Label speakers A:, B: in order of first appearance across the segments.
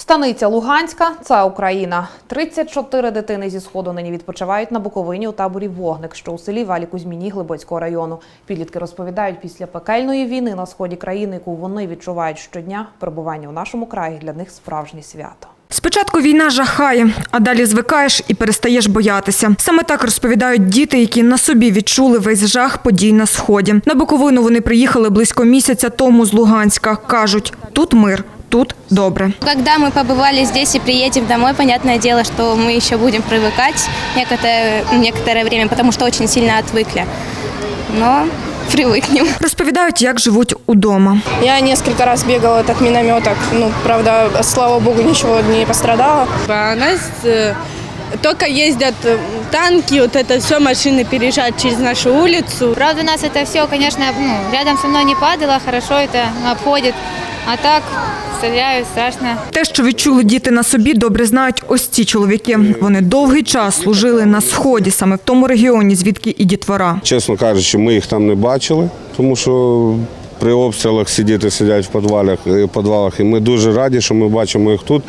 A: Станиця Луганська це Україна. 34 дитини зі сходу нині відпочивають на Буковині у таборі Вогник, що у селі Валі Кузьміні Глибоцького району. Підлітки розповідають, після пекельної війни на сході країни, яку вони відчувають щодня, перебування у нашому краї для них справжнє свято.
B: Спочатку війна жахає, а далі звикаєш і перестаєш боятися. Саме так розповідають діти, які на собі відчули весь жах подій на сході. На Буковину вони приїхали близько місяця тому з Луганська. кажуть, тут мир, тут добре.
C: Когда мы побывали здесь и приедем домой, понятное дело, что мы еще будем привыкать некоторое, некоторое время, потому что очень сильно отвыкли. Но привыкнем.
B: Розповідають, як живуть удома.
D: Я несколько раз бегала от минометок. Ну, правда, слава богу, ничего не пострадало.
E: А У нас э, только ездят э, танки, вот это все, машины переезжают через нашу улицу.
F: Правда, у нас это все, конечно, ну, рядом со мной не падало, хорошо это обходит. А так, стреляют, страшно.
B: Те, що відчули діти на собі, добре знають ось ці чоловіки. Вони довгий час служили на сході, саме в тому регіоні, звідки і дітвора.
G: Чесно кажучи, ми їх там не бачили, тому що при обстрілах сидіти сидять в підвалах, е, підвалах. І ми дуже раді, що ми бачимо їх тут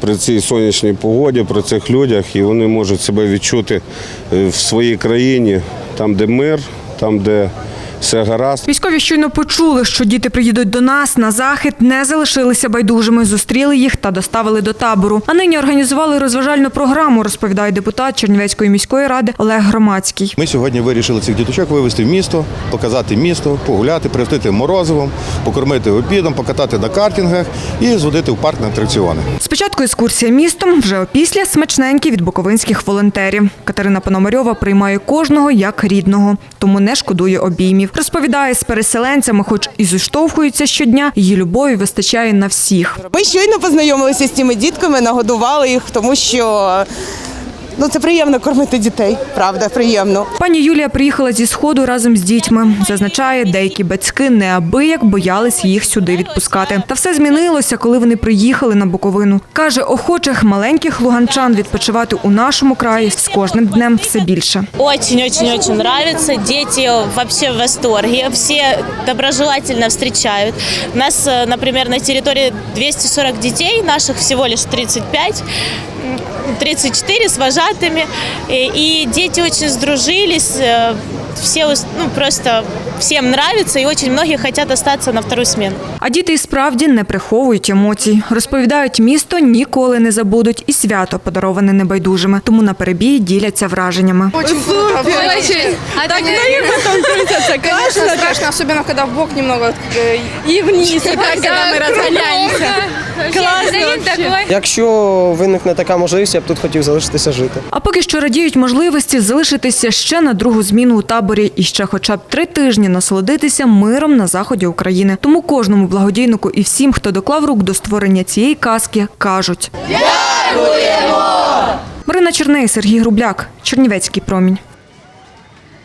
G: при цій сонячній погоді, при цих людях, і вони можуть себе відчути е, в своїй країні, там, де мир, там, де все гаразд.
B: Військові щойно почули, що діти приїдуть до нас на захід, не залишилися байдужими, зустріли їх та доставили до табору. А нині організували розважальну програму, розповідає депутат Чернівецької міської ради Олег Громадський.
H: Ми сьогодні вирішили цих діточок вивезти в місто, показати місто, погуляти, пригостити морозивом, покормити обідом, покатати на картингах і зводити в парк на атракціони.
B: Спочатку екскурсія містом, вже опісля смачненькі від буковинських волонтерів. Катерина Пономарьова приймає кожного як рідного, тому не шкодує обіймів. Розповідає, з переселенцями, хоч і зіштовхуються щодня, її любові вистачає на всіх.
I: Ми щойно познайомилися з цими дітками, нагодували їх, тому що ну це приємно кормити дітей. Правда, приємно.
B: Пані Юлія приїхала зі сходу разом з дітьми. Зазначає, деякі батьки неабияк боялись їх сюди відпускати. Та все змінилося, коли вони приїхали на Буковину. Каже, охочих маленьких луганчан відпочивати у нашому краї з кожним днем все більше.
J: Очень-очень-очень нравится. Дети вообще в восторге. Все доброжелательно встречают. У нас, э, например, на территории 240 детей, наших всего лишь 35. м, 34 с вожатыми. И, и дети очень сдружились э, Все ус- ну, просто всем нравится и очень многие хотят остаться на вторую смену.
B: А діти і справді не приховують емоцій. Розповідають, місто ніколи не забудуть і свято подароване небайдужими. Тому на перебій діляться враженнями.
D: Очень круто.
F: А
E: Так, ну и потом крутятся,
D: Конечно,
E: конечно.
D: страшно, особенно когда в бок немного э,
E: И вниз, и так, когда мы разгоняемся. Классно вообще.
K: Якщо виникне така можливість, я б тут хотів залишитися жити.
B: А поки що радіють можливості залишитися ще на другу зміну у таборі і ще хоча б три тижні насолодитися миром на заході України. Тому кожному благодійнику і всім, хто доклав рук до створення цієї казки, кажуть. Дякуємо! Марина Черней, Сергій Грубляк, Чернівецький промінь.